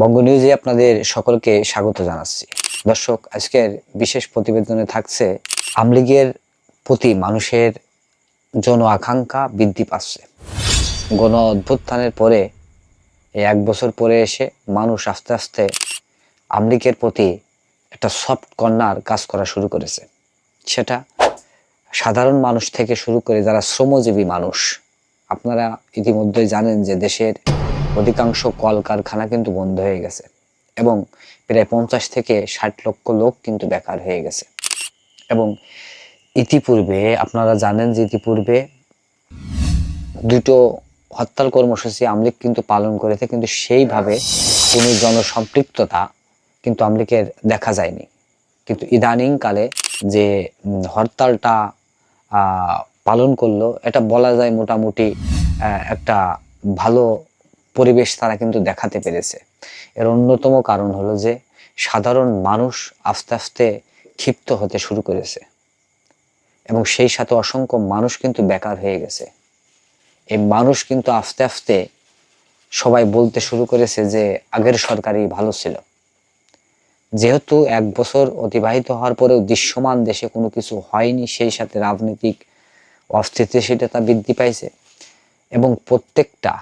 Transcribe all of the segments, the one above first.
বঙ্গ নিউজে আপনাদের সকলকে স্বাগত জানাচ্ছি। দর্শক, আজকের বিশেষ প্রতিবেদনে থাকছে, আমলিগের প্রতি মানুষের জন আকাঙ্ক্ষা বৃদ্ধি পাচ্ছে। গণ অভ্যুত্থানের পরে, এই এক বছর পরে এসে মানুষ আস্তে আস্তে আমলিগের প্রতি একটা সফট কর্নার কাজ করা শুরু করেছে। সেটা সাধারণ মানুষ থেকে শুরু করে যারা শ্রমজীবী মানুষ, আপনারা ইতিমধ্যেই জানেন যে দেশের অধিকাংশ কলকারখানা কিন্তু বন্ধ হয়ে গেছে এবং প্রায় পঞ্চাশ থেকে ষাট লক্ষ লোক কিন্তু বেকার হয়ে গেছে। এবং ইতিপূর্বে, আপনারা জানেন যে ইতিপূর্বে দুটো হরতাল কর্মসূচি আমলিক কিন্তু পালন করেছে, কিন্তু সেইভাবে কোনো জনসম্পৃক্ততা কিন্তু আমলিকের দেখা যায়নি। কিন্তু ইদানিংকালে যে হরতালটা পালন করল, এটা বলা যায় মোটামুটি একটা ভালো পরিবেশ তারা কিন্তু দেখাতে পেরেছে। এর অন্যতম কারণ হলো যে, সাধারণ মানুষ আস্তে আস্তে ক্ষিপ্ত হতে শুরু করেছে। এবং সেই সাথে অসংখ্য মানুষ কিন্তু বেকার হয়ে গেছে। এই মানুষ কিন্তু আস্তে আস্তে সবাই বলতে শুরু করেছে যে, আগের সরকারই ভালো ছিল। যেহেতু এক বছর অতিবাহিত হওয়ার পরেও দৃশ্যমান দেশে কোনো কিছু হয়নি, সেই সাথে রাজনৈতিক অস্থিতিশীলতা বৃদ্ধি পাইছে। এবং প্রত্যেকটা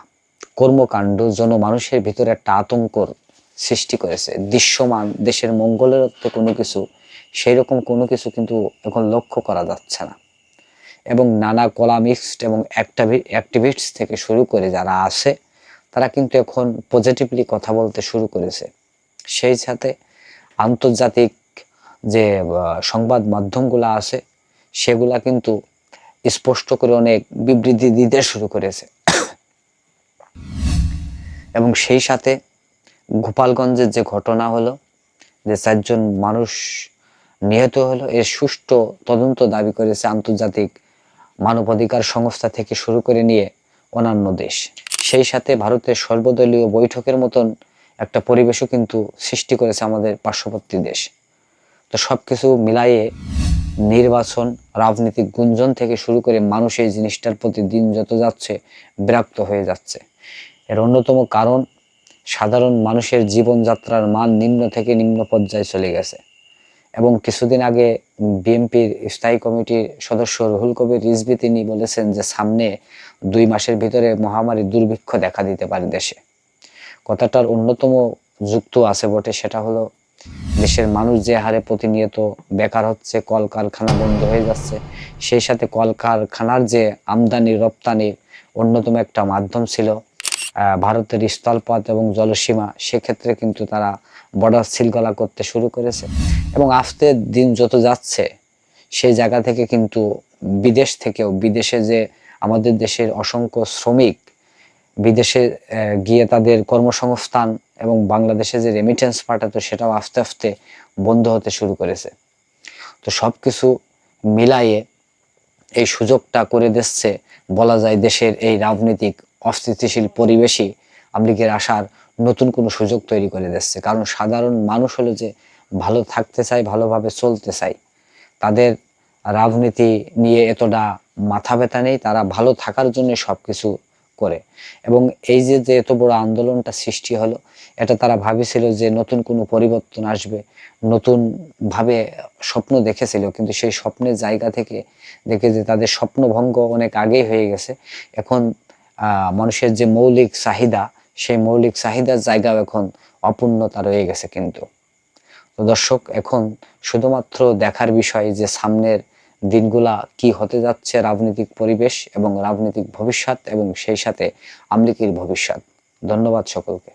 কর্মকাণ্ড জনমানুষের ভিতরে একটা আতঙ্কর সৃষ্টি করেছে। দৃশ্যমান দেশের মঙ্গলের তো কোনো কিছু সেই রকম কোনো কিছু কিন্তু এখন লক্ষ্য করা যাচ্ছে না। এবং নানা কলামিক্সড এবং অ্যাক্টিভিস্ট থেকে শুরু করে যারা আছে, তারা কিন্তু এখন পজিটিভলি কথা বলতে শুরু করেছে। সেই সাথে আন্তর্জাতিক যে সংবাদ মাধ্যমগুলো আছে, সেগুলা কিন্তু স্পষ্ট করে অনেক বিবৃতি দিতে শুরু করেছে। এবং সেই সাথে গোপালগঞ্জের যে ঘটনা হলো, যে চারজন মানুষ নিহত হলো, এর সুষ্ঠু তদন্ত দাবি করেছে আন্তর্জাতিক মানবাধিকার সংস্থা থেকে শুরু করে নিয়ে অন্যান্য দেশ। সেই সাথে ভারতের সর্বদলীয় বৈঠকের মতন একটা পরিবেশও কিন্তু সৃষ্টি করেছে আমাদের পার্শ্ববর্তী দেশ। তো সব কিছু মিলাইয়ে নির্বাচন, রাজনৈতিক গুঞ্জন থেকে শুরু করে মানুষ এই জিনিসটার প্রতি দিন যত যাচ্ছে, বিরক্ত হয়ে যাচ্ছে। এর অন্যতম কারণ, সাধারণ মানুষের জীবনযাত্রার মান নিম্ন থেকে নিম্ন পর্যায়ে চলে গেছে। এবং কিছুদিন আগে বিএনপির স্থায়ী কমিটির সদস্য রুহুল কবির রিজভি তিনি বলেছেন যে, সামনে দুই মাসের ভিতরে মহামারী দুর্ভিক্ষ দেখা দিতে পারে দেশে। কথাটার অন্যতম যুক্ত আছে বটে, সেটা হলো দেশের মানুষ যে হারে প্রতিনিয়ত বেকার হচ্ছে, কলকারখানা বন্ধ হয়ে যাচ্ছে, সেই সাথে কলকারখানার যে আমদানি রপ্তানির অন্যতম একটা মাধ্যম ছিল। ভারতের স্থলপথ এবং জলসীমা, সেক্ষেত্রে কিন্তু তারা বর্ডার সিলগলা করতে শুরু করেছে। এবং আস্তে দিন যত যাচ্ছে, সেই জায়গা থেকে কিন্তু বিদেশ থেকেও, বিদেশে যে আমাদের দেশের অসংখ্য শ্রমিক, বিদেশে গিয়ে তাদের কর্মসংস্থান এবং বাংলাদেশে যে রেমিটেন্স পাঠাতো, সেটাও আস্তে আস্তে বন্ধ হতে শুরু করেছে। তো সব কিছু মিলাইয়ে এই সুযোগটা করে দিচ্ছে, বলা যায় দেশের এই রাজনৈতিক অস্থিতিশীল পরিবেশই আমলিগের আসার নতুন কোনো সুযোগ তৈরি করে দিচ্ছে। কারণ সাধারণ মানুষ হলো যে ভালো থাকতে চায়, ভালোভাবে চলতে চায়। তাদের রাজনীতি নিয়ে এতটা মাথা ব্যথা নেই, তারা ভালো থাকার জন্য সব কিছু করে। এবং এই যে যে এত বড় আন্দোলনটা সৃষ্টি হলো, এটা তারা ভাবেছিল যে নতুন কোনো পরিবর্তন আসবে নতুন ভাবে স্বপ্ন দেখেছিল। কিন্তু সেই স্বপ্নের জায়গা থেকে দেখে যে তাদের স্বপ্নভঙ্গ অনেক আগেই হয়ে গেছে। এখন মানুষের যে মৌলিক চাহিদা, সেই মৌলিক চাহিদার জায়গাও এখন অপূর্ণতা রয়ে গেছে কিন্তু। তো দর্শক, এখন শুধুমাত্র দেখার বিষয় যে সামনের দিনগুলা কি হতে যাচ্ছে রাজনৈতিক পরিবেশ এবং রাজনৈতিক ভবিষ্যৎ এবং সেই সাথে আমলিকির ভবিষ্যৎ। ধন্যবাদ সকলকে।